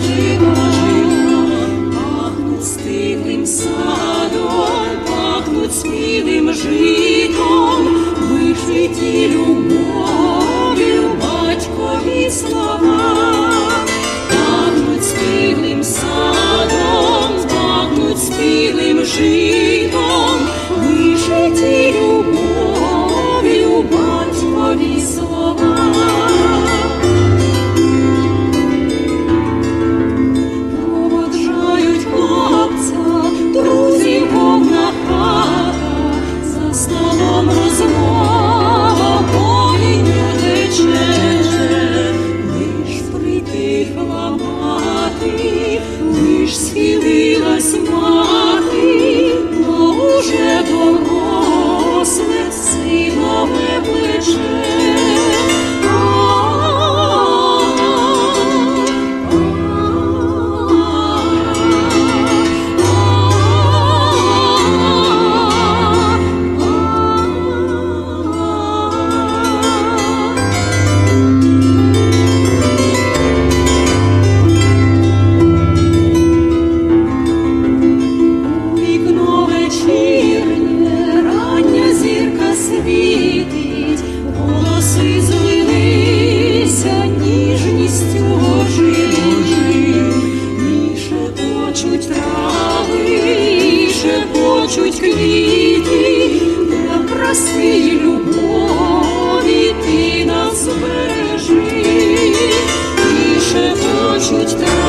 жива, пахнуть стиглим садом, пахнуть спілим житом, вишиті любов'ю батькові слова, пахнуть стиглим садом, пахнуть спілим житом, вишиті любов'ю батькові слова. some more. Шепочуть квіти, для краси любові. Ти нас збережи, і ще трави,